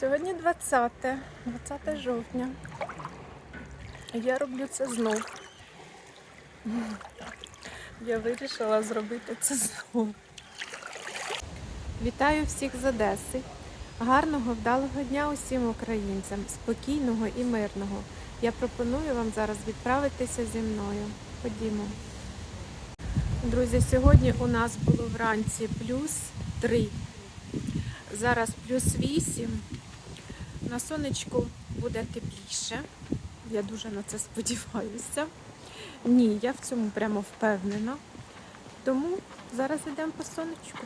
Сьогодні 20, 20 жовтня. Я роблю це знов. Я вирішила зробити це знов. Вітаю всіх з Одеси. Гарного, вдалого дня усім українцям, спокійного і мирного. Я пропоную вам зараз відправитися зі мною. Ходімо. Друзі, сьогодні у нас було вранці плюс 3. Зараз плюс 8. На сонечку буде тепліше. Я дуже на це сподіваюся. Ні, я в цьому прямо впевнена. Тому зараз йдемо по сонечку.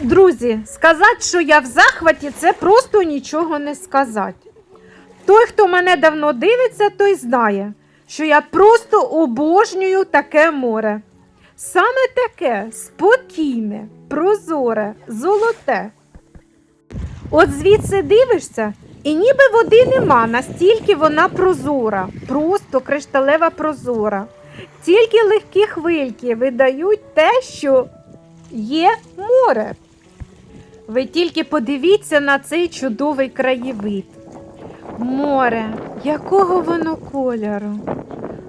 Друзі, сказати, що я в захваті, це просто нічого не сказати. Той, хто мене давно дивиться, той знає, що я просто обожнюю таке море. Саме таке спокійне, прозоре, золоте. От звідси дивишся, і ніби води нема, настільки вона прозора, просто кришталева прозора. Тільки легкі хвильки видають те, що є море. Ви тільки подивіться на цей чудовий краєвид. Море, якого воно кольору.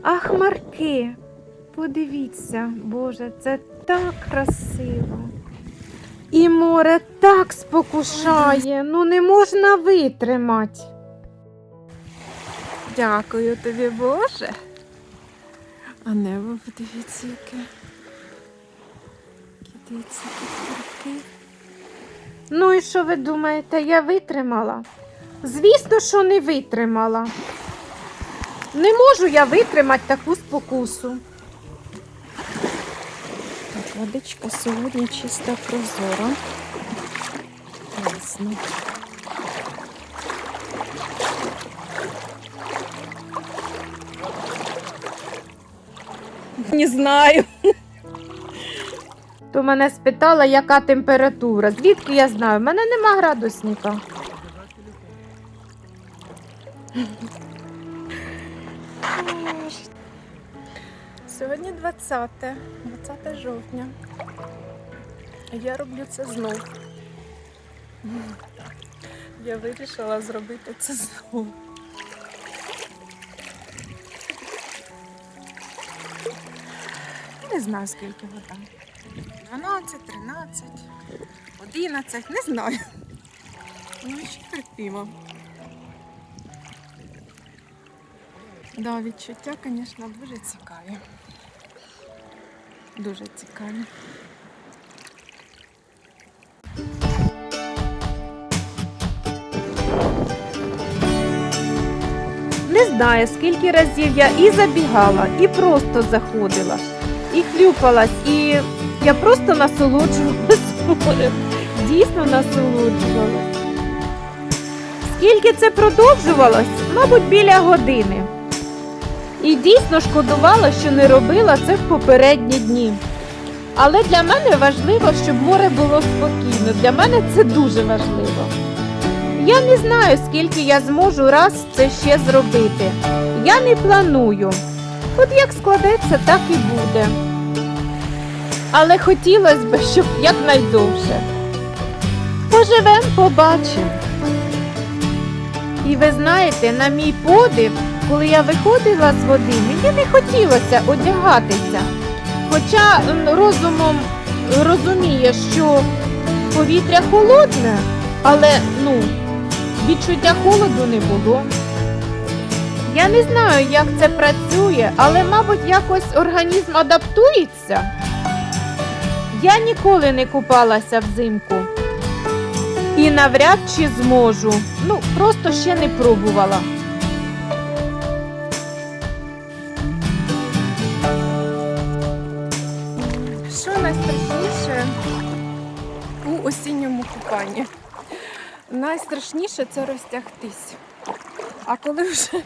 А хмарки. Подивіться, Боже, це так красиво. І море так спокушає, ну не можна витримати. Дякую тобі, Боже. А небо подивіться, яке. Які хмарки. Ну і що ви думаєте, я витримала? Звісно, що не витримала. Не можу я витримати таку спокусу. Водичка сьогодні чиста прозора. Класно. Не знаю. То мене спитала, яка температура. Звідки я знаю? У мене нема градусника. Сьогодні 20, 20 жовтня. Я роблю це знов. Я вирішила зробити це знов. Не знаю, скільки вода. 12, 13, 11, не знаю. Ну, ще терпімо. Да, відчуття, звісно, дуже цікаві. Дуже цікаві. Не знаю, скільки разів я і забігала, і просто заходила, і хлюпалась, і я просто насолоджувалась морем. Дійсно насолоджувалась. Скільки це продовжувалось? Мабуть, біля години. І дійсно шкодувала, що не робила це в попередні дні. Але для мене важливо, щоб море було спокійно. Для мене це дуже важливо. Я не знаю, скільки я зможу раз це ще зробити. Я не планую. От як складеться, так і буде. Але хотілося б, щоб якнайдовше. Поживем, побачимо. І ви знаєте, на мій подив, коли я виходила з води, мені не хотілося одягатися. Хоча розумом розуміє, що повітря холодне, але ну, відчуття холоду не було. Я не знаю, як це працює, але, мабуть, якось організм адаптується. Я ніколи не купалася взимку. І навряд чи зможу. Ну, просто ще не пробувала. Купанні? Найстрашніше це розтягтись. А коли вже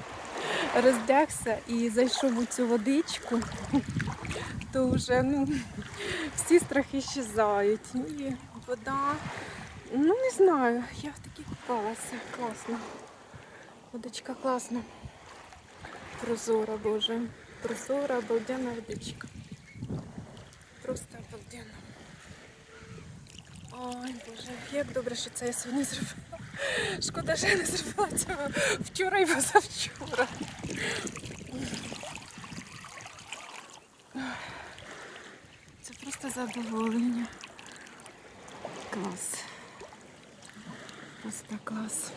роздягся і зайшов у цю водичку, то вже ну, всі страхи щезають. І вода, ну не знаю, я в такій купалася. Класно. Водичка класна. Прозора, боже. Прозора, обалденна водичка. Просто обалденно. Ой, Боже, як добре, що це я сьогодні зробила. Шкода, що я не зробила цього вчора і позавчора. Це просто задоволення. Клас. Просто клас.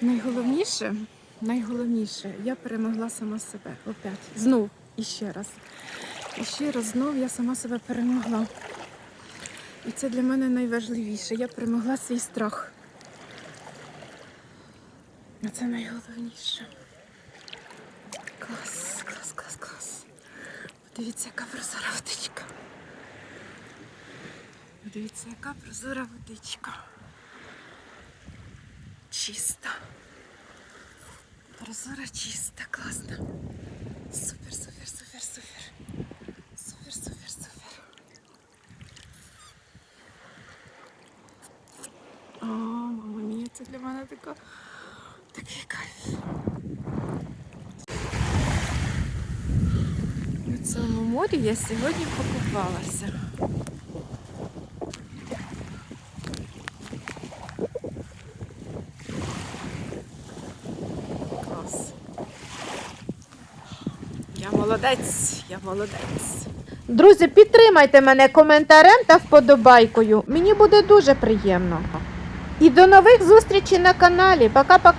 Найголовніше, найголовніше, я перемогла сама себе. Опять. Знов і ще раз. І ще раз знов я сама себе перемогла. І це для мене найважливіше. Я перемогла свій страх. А це найголовніше. Клас, клас, клас, клас. Подивіться, яка прозора водичка. Подивіться, яка прозора водичка. Чиста. Прозора чиста, класна. Супер, супер, супер, супер супер, супер. О, мама мія, це для мене така, такий кайф. У цьому морі я сьогодні покупалася. Клас. Я молодець, я молодець. Друзі, підтримайте мене коментарем та вподобайкою. Мені буде дуже приємно. І до нових зустрічей на каналі. Пока-пока.